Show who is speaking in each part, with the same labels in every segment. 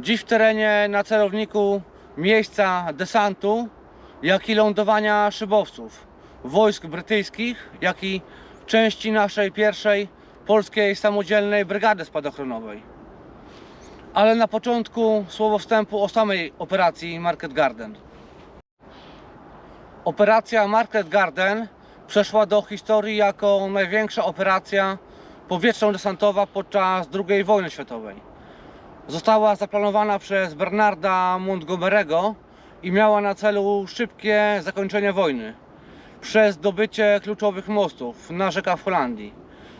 Speaker 1: Dziś w terenie na celowniku miejsca desantu, jak i lądowania szybowców wojsk brytyjskich, jak i części naszej pierwszej polskiej samodzielnej brygady spadochronowej. Ale na początku słowo wstępu o samej operacji Market Garden. Operacja Market Garden przeszła do historii jako największa operacja powietrzno-desantowa podczas II wojny światowej. Została zaplanowana przez Bernarda Montgomery'ego i miała na celu szybkie zakończenie wojny przez zdobycie kluczowych mostów na rzekach w Holandii.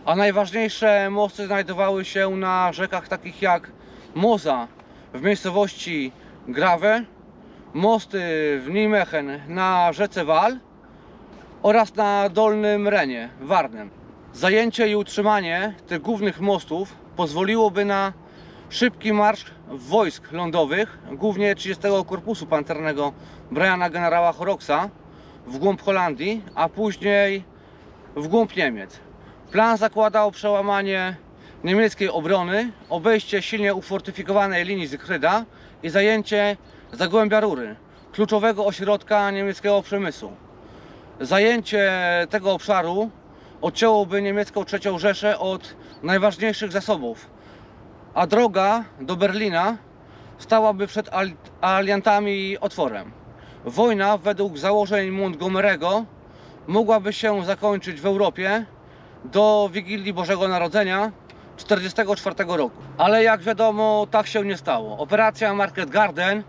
Speaker 1: A najważniejsze mosty znajdowały się na rzekach takich jak Moza w miejscowości Grave, mosty w Nijmegen na rzece Wal oraz na Dolnym Renie, Warnem. Zajęcie i utrzymanie tych głównych mostów pozwoliłoby na szybki marsz wojsk lądowych, głównie 30 Korpusu Pancernego Briana generała Horrocza w głąb Holandii, a później w głąb Niemiec. Plan zakładał przełamanie niemieckiej obrony, obejście silnie ufortyfikowanej linii Zygfryda i zajęcie Zagłębia Rury, kluczowego ośrodka niemieckiego przemysłu. Zajęcie tego obszaru odcięłoby niemiecką trzecią Rzeszę od najważniejszych zasobów, a droga do Berlina stałaby przed al- aliantami otworem. Wojna według założeń Montgomery'ego mogłaby się zakończyć w Europie do Wigilii Bożego Narodzenia 1944 roku. Ale jak wiadomo, tak się nie stało. Operacja Market Garden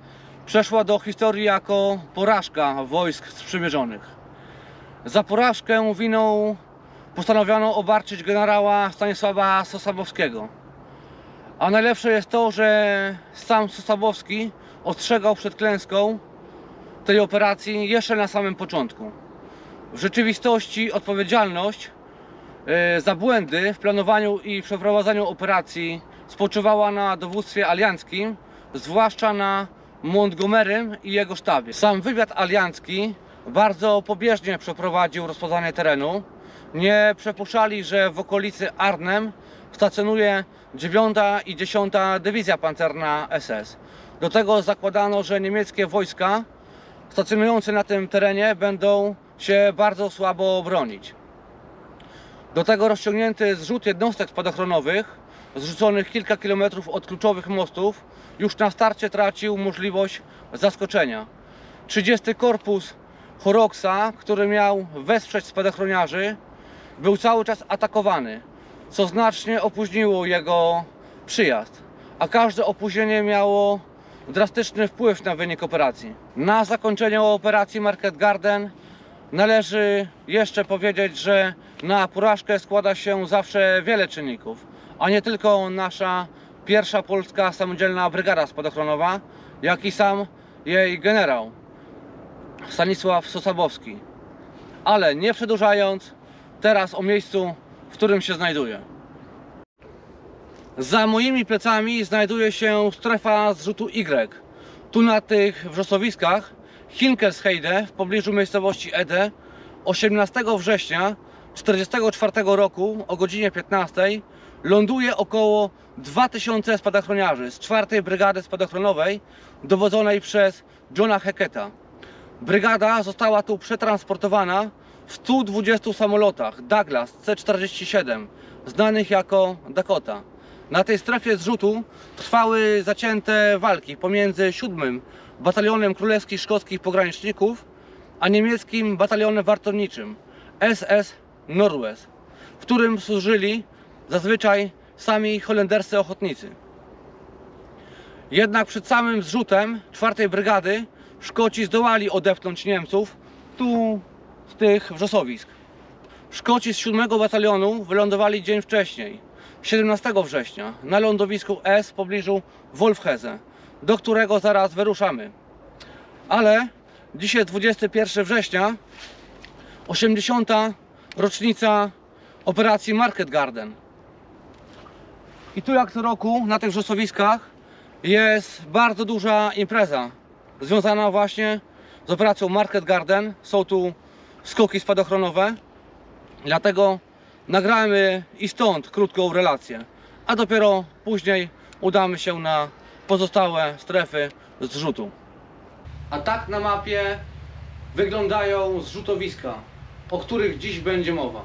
Speaker 1: przeszła do historii jako porażka wojsk sprzymierzonych. Za porażkę winą postanowiono obarczyć generała Stanisława Sosabowskiego. A najlepsze jest to, że sam Sosabowski ostrzegał przed klęską tej operacji jeszcze na samym początku. W rzeczywistości odpowiedzialność e, za błędy w planowaniu i przeprowadzaniu operacji spoczywała na dowództwie alianckim, zwłaszcza na Montgomerym i jego sztabie. Sam wywiad aliancki bardzo pobieżnie przeprowadził rozpoznanie terenu. Nie przypuszczali, że w okolicy Arnhem stacjonuje 9 i 10 Dywizja Pancerna SS. Do tego zakładano, że niemieckie wojska stacjonujące na tym terenie będą się bardzo słabo bronić. Do tego rozciągnięty zrzut jednostek spadochronowych, zrzuconych kilka kilometrów od kluczowych mostów, już na starcie tracił możliwość zaskoczenia. 30 Korpus Horrocza, który miał wesprzeć spadochroniarzy, był cały czas atakowany, co znacznie opóźniło jego przyjazd, a każde opóźnienie miało drastyczny wpływ na wynik operacji. Na zakończenie operacji Market Garden należy jeszcze powiedzieć, że na porażkę składa się zawsze wiele czynników, a nie tylko nasza pierwsza polska samodzielna brygada spadochronowa, jak i sam jej generał Stanisław Sosabowski. Ale nie przedłużając, teraz o miejscu, w którym się znajduję. Za moimi plecami znajduje się strefa zrzutu Y. Tu na tych wrzosowiskach Hinkelsheide w pobliżu miejscowości Ede 18 września 1944 roku o godzinie 15 ląduje około 2000 spadochroniarzy z 4 Brygady Spadochronowej dowodzonej przez Johna Hacketa. Brygada została tu przetransportowana w 120 samolotach Douglas C-47, znanych jako Dakota. Na tej strefie zrzutu trwały zacięte walki pomiędzy 7 Batalionem Królewskich Szkockich Pograniczników a niemieckim batalionem wartowniczym SS Norwes, w którym służyli zazwyczaj sami holenderscy ochotnicy. Jednak przed samym zrzutem czwartej brygady Szkoci zdołali odepchnąć Niemców tu tych wrzosowisk. Szkoci z 7 batalionu wylądowali dzień wcześniej, 17 września, na lądowisku S w pobliżu Wolfheze, do którego zaraz wyruszamy. Ale dzisiaj 21 września, 80. rocznica operacji Market Garden. I tu jak co roku na tych wrzosowiskach jest bardzo duża impreza związana właśnie z operacją Market Garden. Są tu skoki spadochronowe, dlatego nagramy i stąd krótką relację, a dopiero później udamy się na pozostałe strefy zrzutu. A tak na mapie wyglądają zrzutowiska, o których dziś będzie mowa.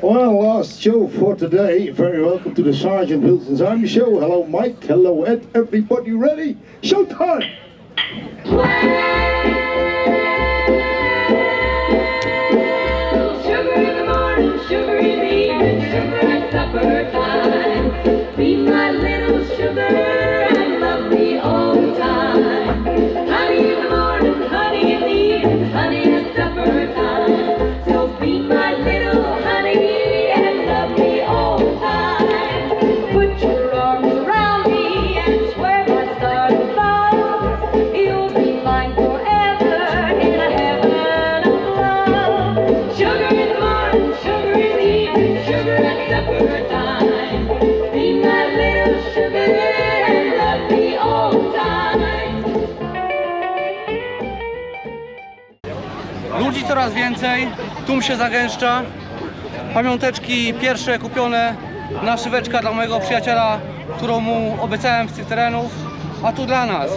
Speaker 2: Well, last show for today. Very welcome to the Sergeant Wilson's Army Show. Hello, Mike. Hello, Ed. Everybody ready? Showtime!
Speaker 1: Ludzi coraz więcej, tłum się zagęszcza. Pamiąteczki pierwsze kupione na szyweczka dla mojego przyjaciela, którą mu obiecałem z tych terenów. A tu dla nas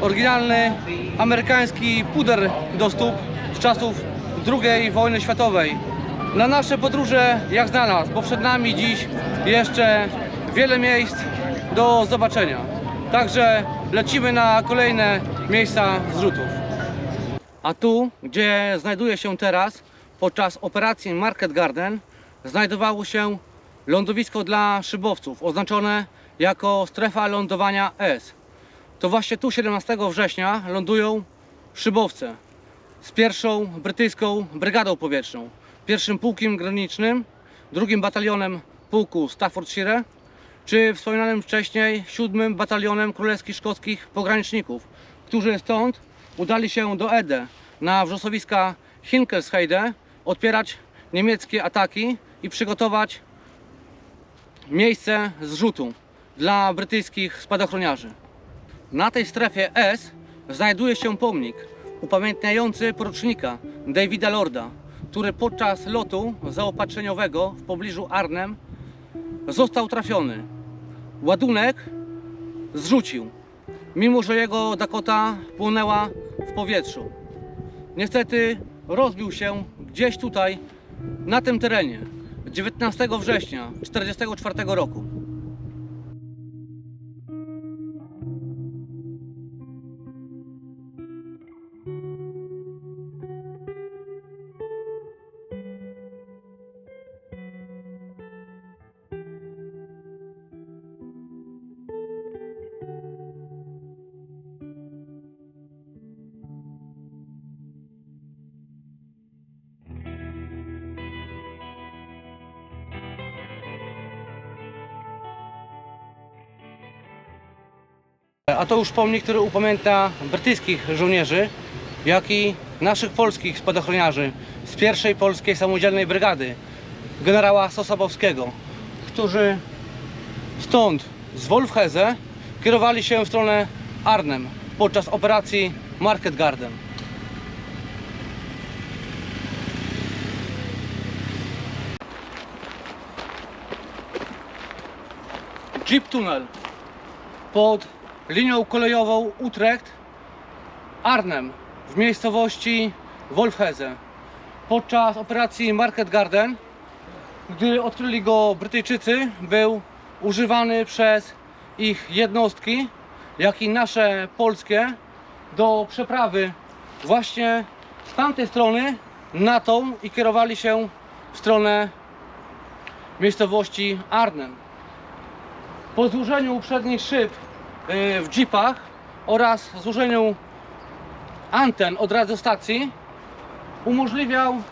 Speaker 1: oryginalny amerykański puder do stóp z czasów II wojny światowej. Na nasze podróże jak znalazł, bo przed nami dziś jeszcze wiele miejsc do zobaczenia. Także lecimy na kolejne miejsca zrzutów. A tu, gdzie znajduje się teraz, podczas operacji Market Garden, znajdowało się lądowisko dla szybowców, oznaczone jako strefa lądowania S. To właśnie tu 17 września lądują szybowce z pierwszą brytyjską brygadą powietrzną, pierwszym pułkiem granicznym, drugim batalionem pułku Staffordshire, czy wspominanym wcześniej siódmym batalionem królewskich szkockich pograniczników, którzy stąd udali się do Ede na wrzosowiska Hinkelsheide odpierać niemieckie ataki i przygotować miejsce zrzutu dla brytyjskich spadochroniarzy. Na tej strefie S znajduje się pomnik upamiętniający porucznika Davida Lorda, który podczas lotu zaopatrzeniowego w pobliżu Arnhem został trafiony. Ładunek zrzucił, mimo że jego Dakota płynęła w powietrzu. Niestety rozbił się gdzieś tutaj, na tym terenie, 19 września 1944 roku. A to już pomnik, który upamiętnia brytyjskich żołnierzy, jak i naszych polskich spadochroniarzy z pierwszej polskiej samodzielnej brygady generała Sosabowskiego, którzy stąd z Wolfheze kierowali się w stronę Arnhem podczas operacji Market Garden. Jeep Tunnel pod linią kolejową Utrecht Arnhem w miejscowości Wolfheze. Podczas operacji Market Garden gdy odkryli go Brytyjczycy był używany przez ich jednostki jak i nasze polskie do przeprawy. Właśnie z tamtej strony na tą i kierowali się w stronę miejscowości Arnhem. Po złożeniu przednich szyb w jeepach oraz złożeniu anten od radiostacji umożliwiał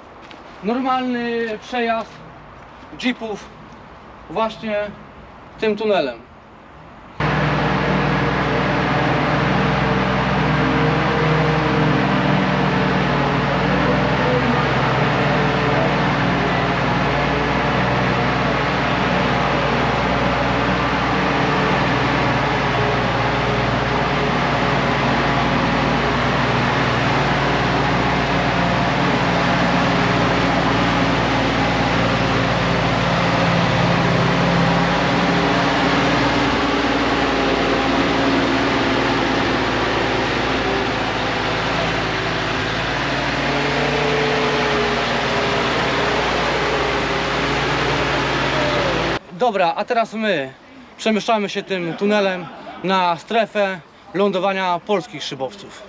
Speaker 1: normalny przejazd jeepów właśnie tym tunelem. Dobra, a teraz my przemieszczamy się tym tunelem na strefę lądowania polskich szybowców.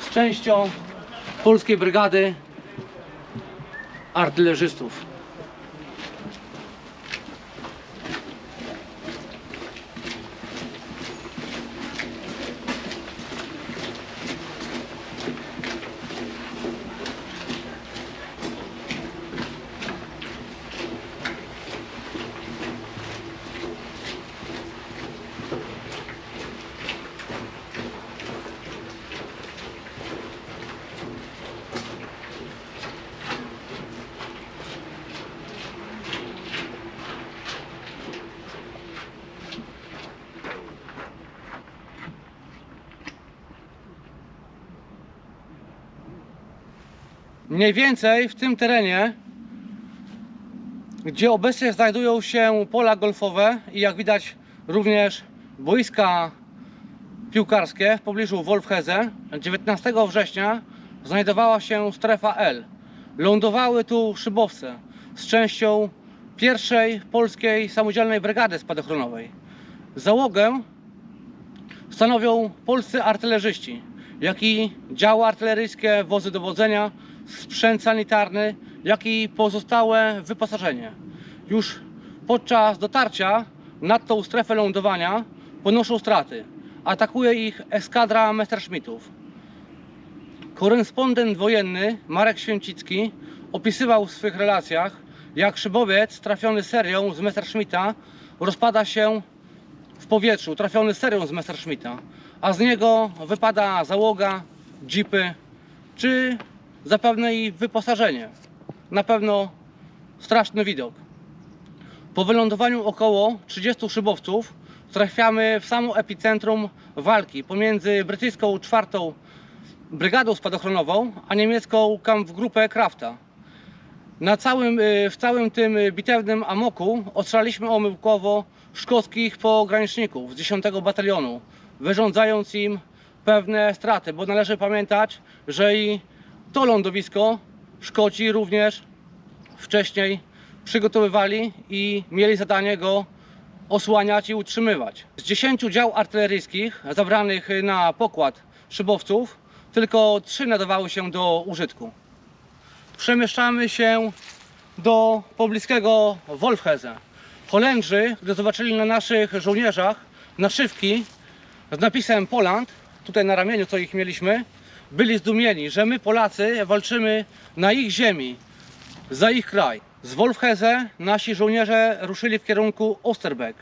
Speaker 1: Z częścią polskiej brygady artylerzystów. Mniej więcej w tym terenie, gdzie obecnie znajdują się pola golfowe i jak widać również boiska piłkarskie w pobliżu Wolfheze, 19 września znajdowała się strefa L. Lądowały tu szybowce z częścią pierwszej polskiej samodzielnej brygady spadochronowej. Załogę stanowią polscy artylerzyści, jak i działy artyleryjskie, wozy dowodzenia, sprzęt sanitarny, jak i pozostałe wyposażenie. Już podczas dotarcia nad tą strefę lądowania ponoszą straty. Atakuje ich eskadra Messerschmittów. Korespondent wojenny Marek Święcicki opisywał w swych relacjach, jak szybowiec trafiony serią z Messerschmitta rozpada się w powietrzu, trafiony serią z Messerschmitta, a z niego wypada załoga, jeepy, czy zapewne i wyposażenie. Na pewno straszny widok. Po wylądowaniu około 30 szybowców trafiamy w samo epicentrum walki pomiędzy brytyjską czwartą brygadą spadochronową, a niemiecką Kampfgruppe Krafta. Na całym, y, w całym tym bitewnym amoku ostrzelaliśmy omyłkowo szkockich pograniczników z 10 batalionu, wyrządzając im pewne straty, bo należy pamiętać, że i to lądowisko Szkoci również wcześniej przygotowywali i mieli zadanie go osłaniać i utrzymywać. Z 10 dział artyleryjskich zabranych na pokład szybowców, tylko 3 nadawały się do użytku przemieszczamy się do pobliskiego Wolfheze. Holendrzy, gdy zobaczyli na naszych żołnierzach naszywki z napisem Poland, tutaj na ramieniu co ich mieliśmy, byli zdumieni, że my Polacy walczymy na ich ziemi, za ich kraj. Z Wolfheze nasi żołnierze ruszyli w kierunku Osterbeck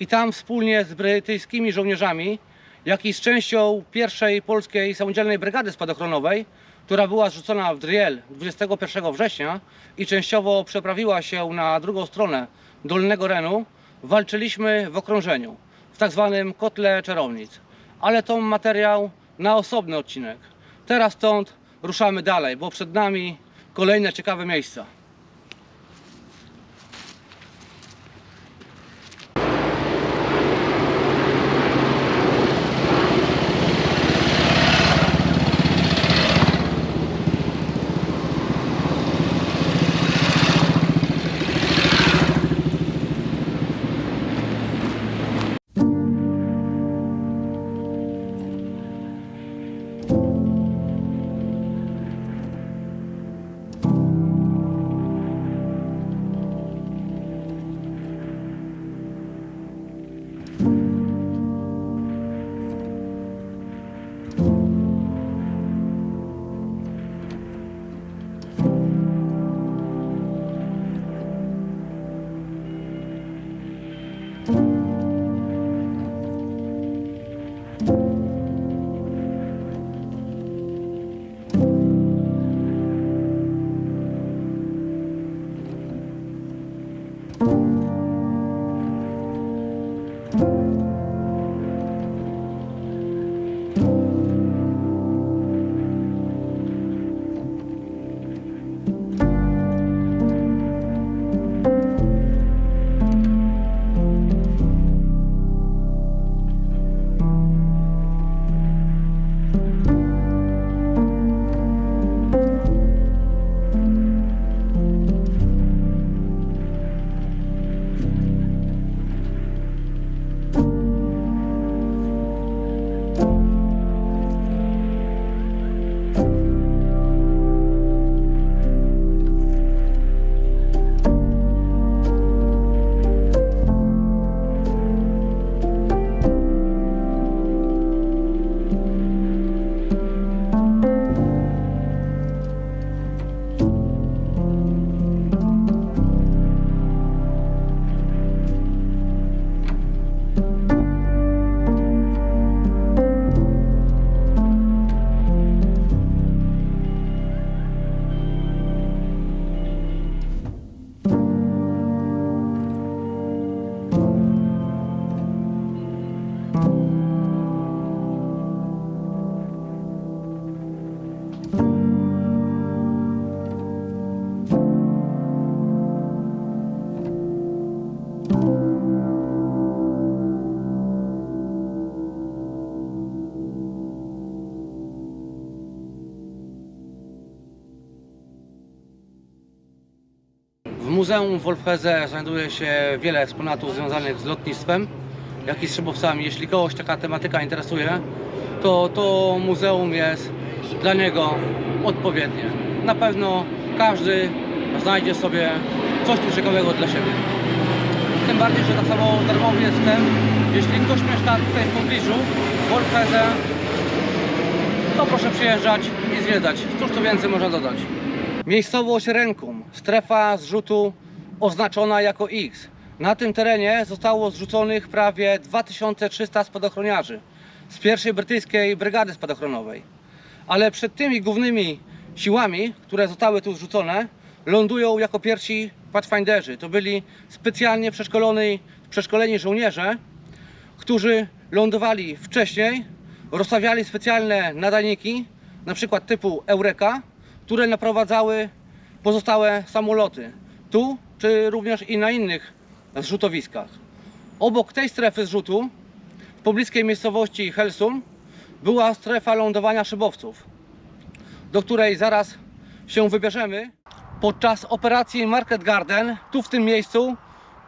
Speaker 1: i tam wspólnie z brytyjskimi żołnierzami, jak i z częścią pierwszej polskiej samodzielnej brygady spadochronowej, która była zrzucona w Driel 21 września i częściowo przeprawiła się na drugą stronę Dolnego Renu, walczyliśmy w okrążeniu, w tak zwanym kotle czarownic. Ale to materiał na osobny odcinek. Teraz stąd ruszamy dalej, bo przed nami kolejne ciekawe miejsca. Muzeum w Wolfheze znajduje się wiele eksponatów związanych z lotnictwem, jak i z szybowcami. Jeśli kogoś taka tematyka interesuje, to to muzeum jest dla niego odpowiednie. Na pewno każdy znajdzie sobie coś tu ciekawego dla siebie. Tym bardziej, że tak samo darmowy jest. Jeśli ktoś mieszka tutaj w pobliżu, w Wolfheze, to proszę przyjeżdżać i zwiedzać. Cóż tu więcej można dodać? Miejscowość Renkum, strefa zrzutu oznaczona jako X. Na tym terenie zostało zrzuconych prawie 2300 spadochroniarzy z pierwszej brytyjskiej brygady spadochronowej. Ale przed tymi głównymi siłami, które zostały tu zrzucone, lądują jako pierwsi Pathfinderzy. To byli specjalnie przeszkoleni, przeszkoleni żołnierze, którzy lądowali wcześniej, rozstawiali specjalne nadajniki, na przykład typu Eureka, które naprowadzały pozostałe samoloty. Tu, czy również i na innych zrzutowiskach. Obok tej strefy zrzutu, w pobliskiej miejscowości Helsum, była strefa lądowania szybowców, do której zaraz się wybierzemy. Podczas operacji Market Garden, tu w tym miejscu,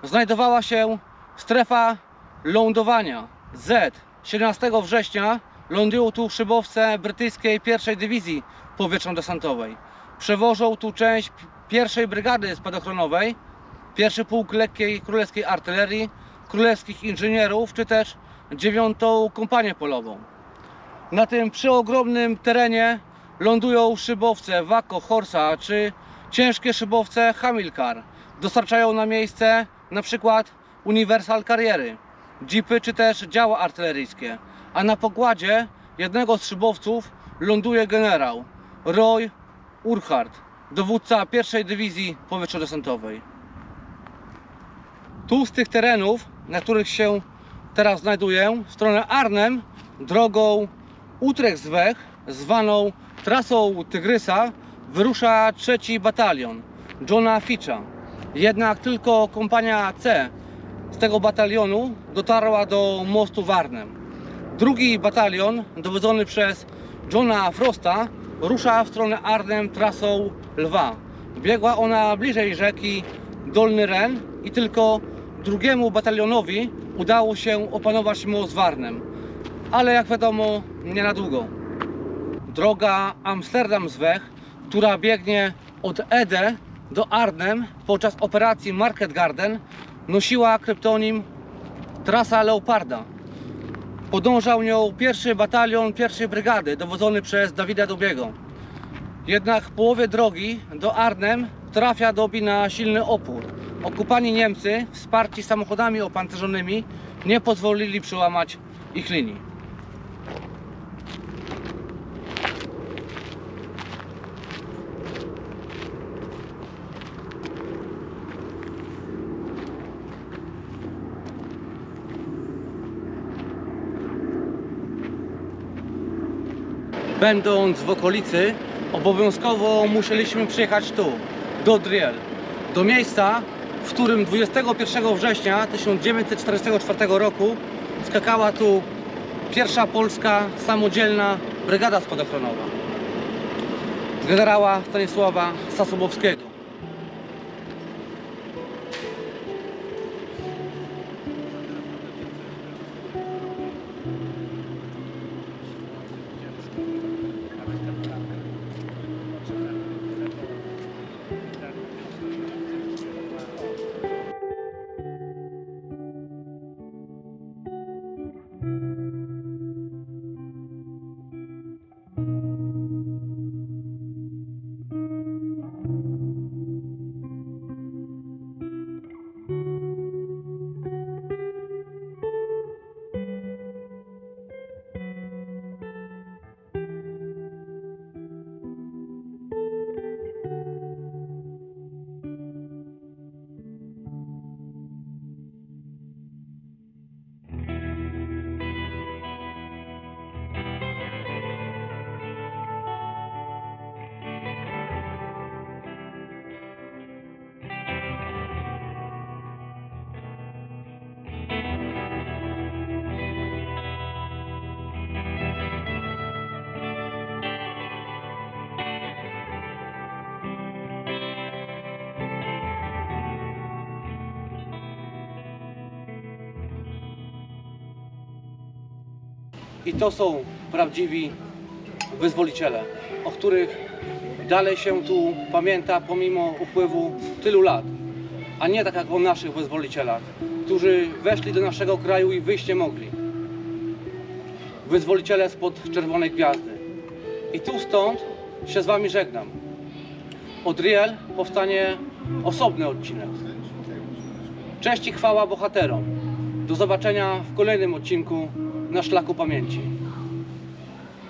Speaker 1: znajdowała się strefa lądowania Z. 17 września lądują tu szybowce brytyjskiej pierwszej dywizji powietrzno-desantowej. Przewożą tu część pierwszej brygady spadochronowej, pierwszy pułk lekkiej królewskiej artylerii, królewskich inżynierów, czy też dziewiątą kompanię polową. Na tym przeogromnym terenie lądują szybowce Waco, Horsa czy ciężkie szybowce Hamilcar. Dostarczają na miejsce na przykład Universal Kariery, jeepy czy też działa artyleryjskie. A na pokładzie jednego z szybowców ląduje generał Roy Urquhart, dowódca pierwszej dywizji powietrzo-desantowej. Tu z tych terenów, na których się teraz znajduję, w stronę Arnhem, drogą Utrecht-Zwech, zwaną trasą Tygrysa, wyrusza trzeci batalion Johna Fitcha. Jednak tylko kompania C z tego batalionu dotarła do mostu w Arnhem. Drugi batalion, dowodzony przez Johna Frosta, rusza w stronę Arnhem trasą Lwa. Biegła ona bliżej rzeki Dolny Ren i tylko drugiemu batalionowi udało się opanować most w Arnhem. Ale jak wiadomo, nie na długo. Droga Amsterdam-Zwech, która biegnie od Ede do Arnhem podczas operacji Market Garden, nosiła kryptonim Trasa Leoparda. Podążał nią pierwszy batalion pierwszej brygady, dowodzony przez Dawida Dobiego. Jednak w połowie drogi do Arnhem trafia Dobi na silny opór. Okupani Niemcy, wsparci samochodami opancerzonymi, nie pozwolili przełamać ich linii. Będąc w okolicy, obowiązkowo musieliśmy przyjechać tu, do Driel, do miejsca, w którym 21 września 1944 roku skakała tu pierwsza polska samodzielna brygada spadochronowa generała Stanisława Sasobowskiego. I to są prawdziwi wyzwoliciele, o których dalej się tu pamięta pomimo upływu tylu lat. A nie tak jak o naszych wyzwolicielach, którzy weszli do naszego kraju i wyjść nie mogli. Wyzwoliciele spod czerwonej gwiazdy. I tu stąd się z wami żegnam. Od Riel powstanie osobny odcinek. Cześć i chwała bohaterom. Do zobaczenia w kolejnym odcinku na szlaku pamięci.